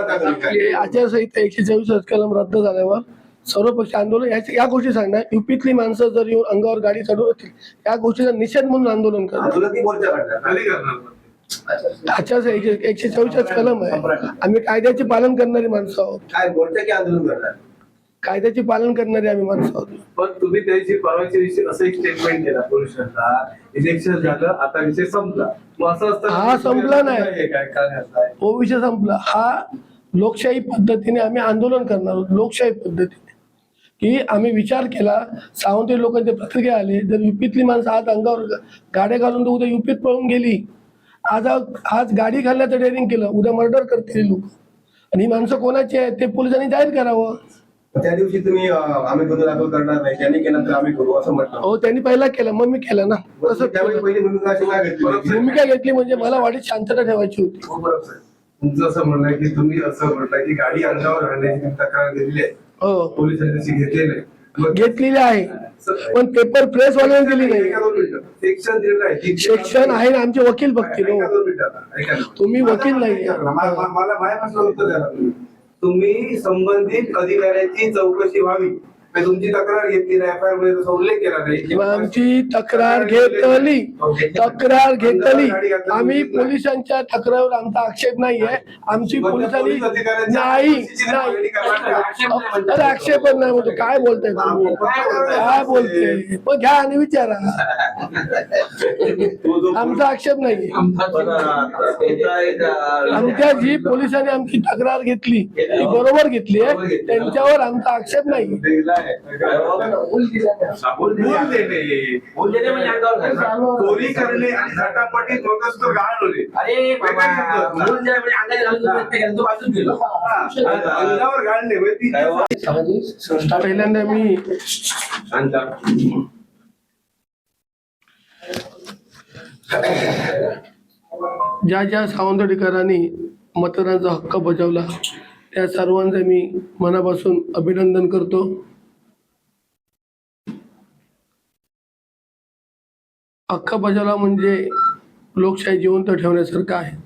करणार का तुम्ही काय? की आचारसंहिता एकशे चोवीस कलम रद्द झाल्यावर सर्वपक्षीय आंदोलन याच्या- या गोष्टी सांगणार युपीतली माणसं जर येऊन अंगावर गाडी चढवतील या गोष्टीचा निषेध म्हणून आंदोलन करणार. आंदोलन ती मोर्चा काढणार. खाली करणार आचारसंहिता एकशे चोवीस कलम आहे. आम्ही कायद्याचे पालन करणारी माणसं आहोत. काय मोर्चा की आंदोलन करणार? कायद्याचे पालन करणारी आम्ही माणसं आहोत. पण तुम्ही त्याची परवाच्या दिवशी असं एक स्टेटमेंट केला पोलिसांना इलेक्शन झालं आता विषय संपला. मग असं असतं हा, संपला नाही. हे काय काय आहे? तो विषय संपला. हा लोकशाही पद्धतीने आम्ही आंदोलन करणार आहोत लोकशाही पद्धतीने. की आम्ही विचार केला सावंतवाडी लोकांचे प्रतिक्रिया आले जर युपीतली माणसं आज अंगावर गाड्या घालून तर उद्या युपीत पळून गेली आज आज गाडी घालण्याचं डेअरिंग केलं उद्या मर्डर करतील लोक. आणि ही माणसं कोणाची आहेत ते पोलिसांनी जाहीर करावं. त्या दिवशी तुम्ही आम्ही गुन्हा दाखल करणार नाही. त्यांनी केलं तर आम्ही करू असं म्हटलं. हो त्यांनी पहिला केलं मग मी केलं ना. तसं त्यावेळी पहिली भूमिका अशी काय घेतली भूमिका घेतली म्हणजे मला वाढीत शांतता ठेवायची होती. हो. तुमचं असं म्हणणं आहे की तुम्ही असं म्हणताय की गाडी अंगावर घालण्याची तक्रार दिलेली आहे. हो. पोलिसांनी तशी घेतली नाही. मग घेतलेली आहे. पण पेपर प्रेस वाल्याने दिली नाही. सेक्शन दिलेलं आहे. सेक्शन आहे ना आमचे वकील बघतील हो. तुम्ही वकील नाही. मला प्रश्नाला उत्तर द्या तुम्ही. संबंधित अधिकाऱ्याची चौकशी व्हावी आणि तुमची तक्रार घेतली नाही एफ आयमध्ये तसा उल्लेख केला नाही. मग आमची तक्रार घेतली. तक्रार घेतली. आम्ही पोलिसांच्या तक्रारीवर आमचा आक्षेप नाहीये. आमची पोलिसांनी नाही नाही. अरे आक्षेप नाही म्हणतो. काय बोलताय तुम्ही? काय बोलते मग घ्या आणि विचारा. आमचा आक्षेप नाही. आमच्या जी पोलिसांनी आमची तक्रार घेतली ती बरोबर घेतली आहे. त्यांच्यावर आमचा आक्षेप नाही बोल देणे. चोरी करणे आणि झटापटी गाळ होणे. अरे घालून गेलो अंगावर म्हणजे ती पहिल्यांदा मी ज्या ज्या सावंतवाडीकरांनी मतदानाचा हक्क बजावला त्या सर्वांचे मी मनापासून अभिनंदन करतो. अख्खा बजावला म्हणजे लोकशाही जिवंत ठेवण्यासारखं आहे.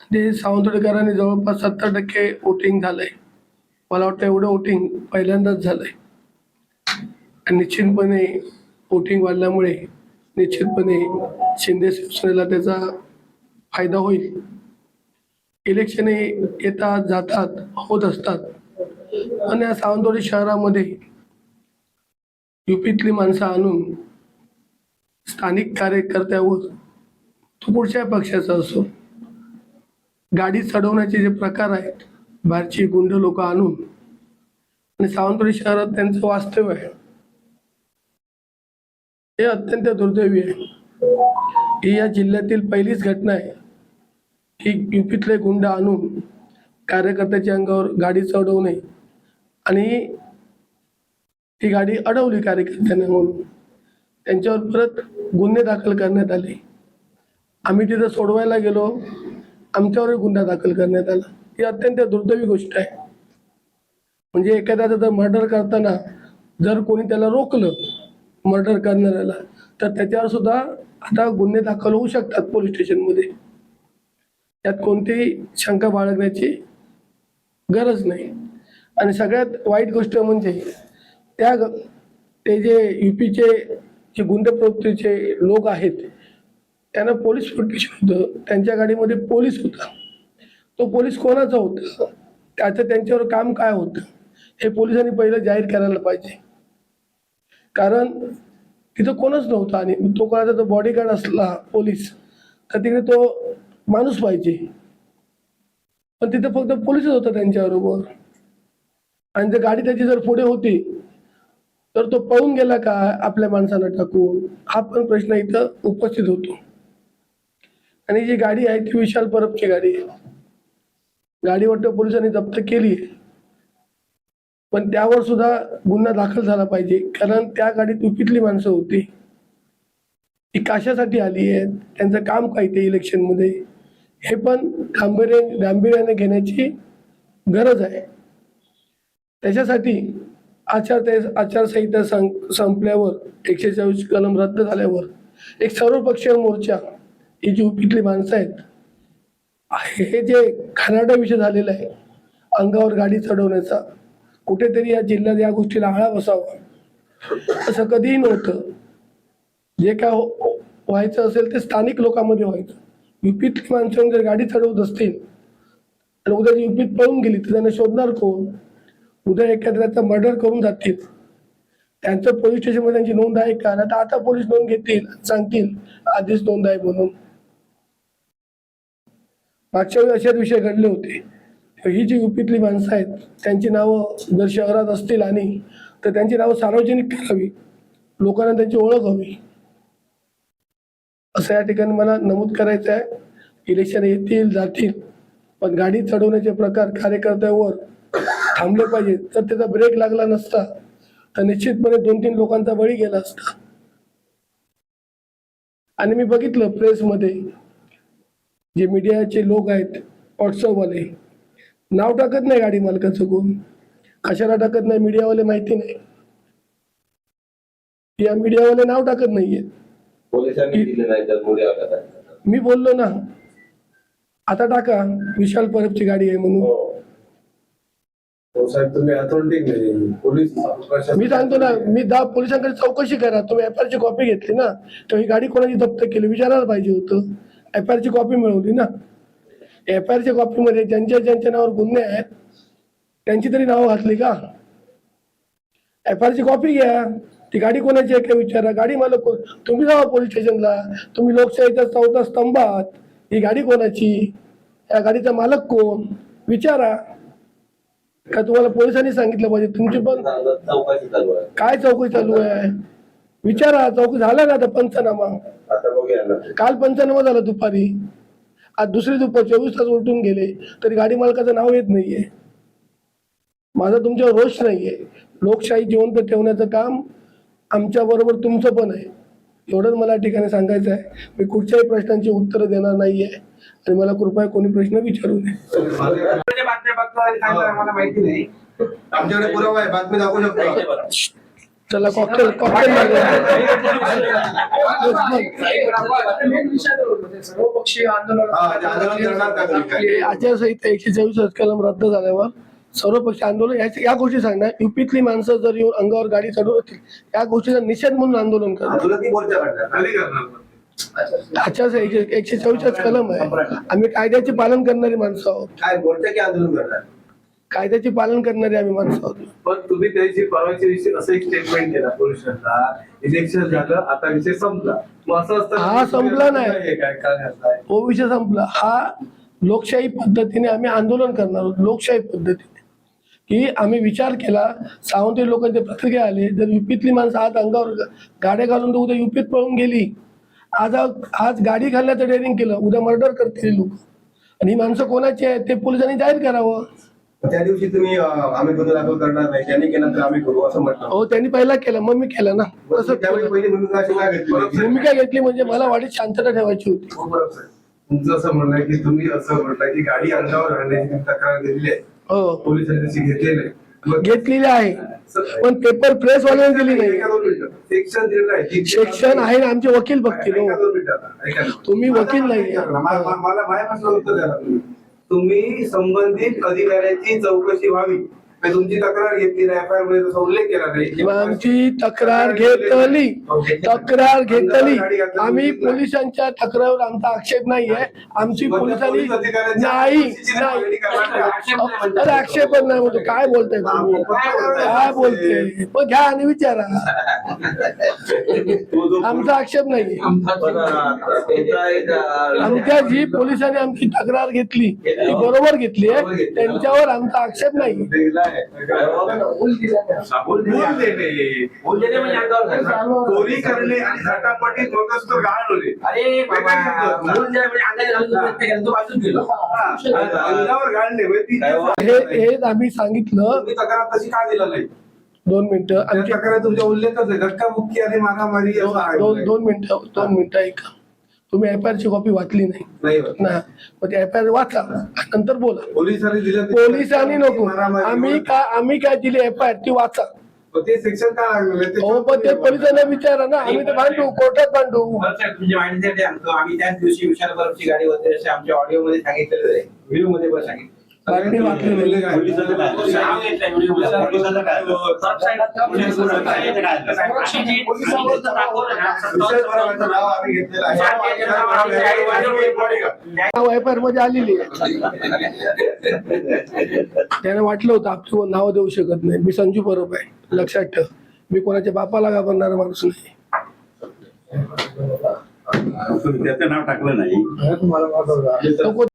ते सावंतवाडीकरांनी जवळपास सत्तर टक्के वोटिंग झालंय. मला वाटतं एवढं वोटिंग पहिल्यांदाच झालंय. आणि निश्चितपणे वोटिंग वाढल्यामुळे निश्चितपणे शिंदे शिवसेनेला त्याचा फायदा होईल. इलेक्शन हे येतात जातात होत असतात. आणि या सावंतवाडी शहरामध्ये युपीतली माणसं आणून स्थानिक कार्यकर्त्यावर तो कुठच्या पक्षाचा असो गाडी चढवण्याचे जे प्रकार आहेत बाहेरची गुंड लोक आणून आणि सावंतवाडी शहरात त्यांचं वास्तव्य आहे. हे अत्यंत दुर्दैवी आहे. ही या जिल्ह्यातील पहिलीच घटना आहे की युपीतले गुंड आणून कार्यकर्त्याच्या अंगावर गाडी चढवणे आणि ती गाडी अडवली कार्यकर्त्यांना म्हणून. त्यांच्यावर परत गुन्हे दाखल करण्यात आले. आम्ही तिथं सोडवायला गेलो. आमच्यावर गुन्हा दाखल करण्यात आला. ही अत्यंत दुर्दैवी गोष्ट आहे. म्हणजे एखाद्याचं जर मर्डर करताना जर कोणी त्याला रोखलं मर्डर करणाऱ्याला तर त्याच्यावर सुद्धा आता गुन्हे दाखल होऊ शकतात पोलीस स्टेशनमध्ये. त्यात कोणतीही शंका बाळगण्याची गरज नाही. आणि सगळ्यात वाईट गोष्ट म्हणजे त्या ते जे युपीचे जे गुंड प्रवृत्तीचे लोक आहेत त्यांना पोलीस प्रोटेक्शन होतं त्यांच्या गाडीमध्ये पोलीस होता. तो पोलीस कोणाचा होता? त्याचं त्यांच्यावर काम काय होतं? हे पोलिसांनी पहिलं जाहीर करायला पाहिजे. कारण तिथं कोणच नव्हतं आणि तो कोणाचा तो बॉडीगार्ड असला पोलीस तर तिकडे तो माणूस पाहिजे. पण तिथं फक्त पोलीसच होता त्यांच्याबरोबर. आणि जर गाडी त्याची जर पुढे होती तर तो पळून गेला का आपल्या माणसाला टाकून? हा पण प्रश्न इथं उपस्थित होतो. आणि जी गाडी आहे ती विशाल परबची गाडी आहे. गाडी वाटतं पोलिसांनी जप्त केली आहे. पण त्यावर सुद्धा गुन्हा दाखल झाला पाहिजे. कारण त्या गाडीत युपीतली माणसं होती. ती कशासाठी आली आहेत त्यांचं काम काय ते इलेक्शनमध्ये हे पण गांभीर्य गांभीर्याने घेण्याची गरज आहे. त्याच्यासाठी आचार आचारसंहिता सं संपल्यावर एकशे चोवीस कलम रद्द झाल्यावर एक सर्वपक्षीय मोर्चा ही जी उपीतली माणसं आहेत हे जे खनाडा विषय झालेला आहे अंगावर गाडी चढवण्याचा कुठेतरी या जिल्ह्यात या गोष्टीला आळा बसावा असं कधीही नव्हतं. जे काय हो- व्हायचं असेल ते स्थानिक लोकांमध्ये व्हायचं. युपीतली माणसं जर गाडी चढवत असतील तर उद्या युपीत पळून गेली तर त्यांना शोधणार कोण? उद्या एखाद्याचा मर्डर करून जातील. त्यांचं पोलीस स्टेशनमध्ये त्यांची नोंद आहे का? नाही आता पोलीस नोंद घेतील सांगतील. आधीच नोंद आहे म्हणून. मागच्या वेळी असेच विषय घडले होते. ही जी युपीतली माणसं आहेत त्यांची नावं जर शहरात असतील आणि तर त्यांची नावं सार्वजनिक करावी. लोकांना त्यांची ओळख हवी. असं या ठिकाणी मला नमूद करायचं आहे इलेक्शन येतील जातील. पण गाडी चढवण्याचे प्रकार कार्यकर्त्यावर थांबले पाहिजे. जर त्याचा ब्रेक लागला नसता. तर निश्चितपणे दोन तीन लोकांचा बळी गेला असता. आणि मी बघितलं प्रेसमध्ये जे मीडियाचे लोक आहेत व्हॉट्सअपवाले नाव टाकत नाही गाडी मालकाचं कोण? कशाला टाकत नाही? मीडियावाले माहिती नाही. या मीडियावाले नाव टाकत नाहीये. तर मी बोललो ना आता टाका विशाल परबची गाडी आहे म्हणून. हो. साहेब तुम्ही अथॉरिटी नाही पोलीस मी सांगतो ना मी दहा पोलिसांकडे चौकशी करा. तुम्ही एफ ची कॉपी घेतली ना तर ही गाडी कोणाची जप्त केली? विचारायला पाहिजे होतं. एफ ची कॉपी मिळवली ना. एफ च्या कॉपीमध्ये ज्यांच्या ज्यांच्या नावावर गुन्हे आहेत त्यांची तरी नावं घातली का? एफ ची कॉपी घ्या. ती गाडी कोणाची आहे का विचारा. गाडी मालक तुम्ही जावा पोलीस स्टेशनला. तुम्ही लोकशाहीचा चौथा स्तंभ आहात. ही गाडी कोणाची? या गाडीचा मालक कोण? विचारा. का तुम्हाला पोलिसांनी सांगितलं पाहिजे? तुमची पण काय चौकशी चालू आहे? विचारा चौकशी झाला ना आता पंचनामा. काल पंचनामा झाला दुपारी. आज दुसरी दुपार चोवीस तास उलटून गेले. तरी गाडी मालकाचं नाव येत नाहीये. माझा तुमच्यावर रोष नाहीये. लोकशाही जिवंत ठेवण्याचं काम आमच्या बरोबर तुमचं पण आहे. एवढंच मला या ठिकाणी सांगायचं आहे. मी कुठच्याही प्रश्नांची उत्तरं देणार नाहीये. आणि मला कृपया कोणी प्रश्न विचारू नये. म्हणजे बातम्या बघतो आणि सांगतो आम्हाला माहिती नाही. आमच्याकडे पुरावा आहे. बातमी दाखवू शकतो. चला कॉकटेल कॉकटेल सर्वपक्षीय आंदोलन? आचारसंहिता एकशे चोवीस कलम रद्द झाल्यावर सर्वपक्षीय आंदोलन याच्या- या गोष्टी सांगणार. युपीतली माणसं जर येऊन अंगावर गाडी चढवतील या गोष्टीचा निषेध म्हणून आंदोलन करणार. एकशे चोवीस कलम आहे. आम्ही कायद्याचे पालन करणारी माणसं आहोत. काय मोर्चा की आंदोलन करणार? कायद्याचे पालन करणारी आम्ही माणसं आहोत. पण तुम्ही त्याची परवाच्या दिवशी असं एक स्टेटमेंट केला पोलिसांना. इलेक्शन झालं आता विषय संपला. असं असतं हा, संपला नाही. हे? तो विषय संपला. हा लोकशाही पद्धतीने आम्ही आंदोलन करणार आहोत. लोकशाही पद्धतीने. की आम्ही विचार केला सावंतवाडी लोकांचे प्रतिक्रिया आले. जर युपीतली माणसं आज अंगावर गाड्या घालून तर उद्या युपीत पळून गेली. आज आज गाडी घालण्याचं डेअरिंग केलं उद्या मर्डर करतील लोक. आणि ही माणसं कोणाची आहेत ते पोलिसांनी जाहीर करावं. त्या दिवशी तुम्ही आम्ही गुन्हा दाखल करणार नाही. त्यांनी केलं तर आम्ही करू असं म्हटलं. हो त्यांनी पहिला केलं मग मी केलं ना. तसं त्यावेळी. पहिली भूमिका अशी काय घेतली? भूमिका घेतली म्हणजे मला वाढीत शांतता ठेवायची होती. हो. तुमचं असं म्हणणं की तुम्ही असं म्हटलं की गाडी अंगावर आणण्याची तक्रार दिलेली आहे हो पोलिसांनी तशी घेतलेली नाही मग घेतलेली आहे पण पेपर प्रेस वाल्याने दिली नाही एका दोन मिनिटं. सेक्शन दिलेलं आहे आहे. सेक्शन आहे ना आमचे वकील बघतील हो दोन मिनिटं आता. ऐका ना. तुम्ही वकील नाहीये. मला- मला मला माझ्या प्रश्नाला उत्तर द्या ना तुम्ही. तुम्ही संबंधित अधिकाऱ्याची चौकशी व्हावी म्हणजे तुमची तक्रार घेतली नाही एफ आयमध्ये तसा उल्लेख केला नाही. आमची तक्रार घेतली. तक्रार घेतली. आम्ही पोलिसांच्या तक्रारीवर आमचा आक्षेप नाहीये. आमची पोलिसांनी नाही नाही. अरे आक्षेप नाही म्हणतो काय बोलताय तुम्ही? काय बोलते मग घ्या आणि विचारा. आमचा आक्षेप नाही. पण आता तुमचा एक, अं, आमच्या जी पोलिसांनी आमची तक्रार घेतली ती बरोबर घेतली आहे. त्यांच्यावर आमचा आक्षेप नाही. बोल देणे. बोल देणे म्हणजे. चोरी करणे आणि तो गाळ होणे अरे म्हणजे अंगावर गाळणे हे हे आम्ही सांगितलं तक्रार तशी का दिला नाही? दोन मिनिटं. आमची तक्रार तुमच्या उल्लेखच आहे. धक्काबुक्की आणि मारामारी असं आहे. दोन दोन मिनिटं दोन मिनिटं ऐका. तुम्ही एफ आय ची कॉपी वाचली नाही. ना. मग ते एफ आय वाचा. नंतर बोला. पोलिसांनी दिलं ते- पोलिसांनी नको. आम्ही काय आम्ही काय दिली एफ आय ती वाचा. ते सेक्शन का लागलेलं हो पण ते पोलिसांना विचारा ना. आम्ही ते भांडू कोर्टात माहितीसाठी सांगतो आम्ही त्याच दिवशी विशाल बर्फची गाडी होते असे आमच्या ऑडिओ मध्ये सांगितलेलं आहे. व्हिडिओमध्ये पण सांगितलं. काय? आयमध्ये आलेली त्याने वाटलं होतं आपलं नाव देऊ शकत नाही मी संजू परब आहे लक्षात ठेव मी कोणाच्या बापाला घाबरणारा माणूस नाही त्याचं नाव टाकलं नाही नको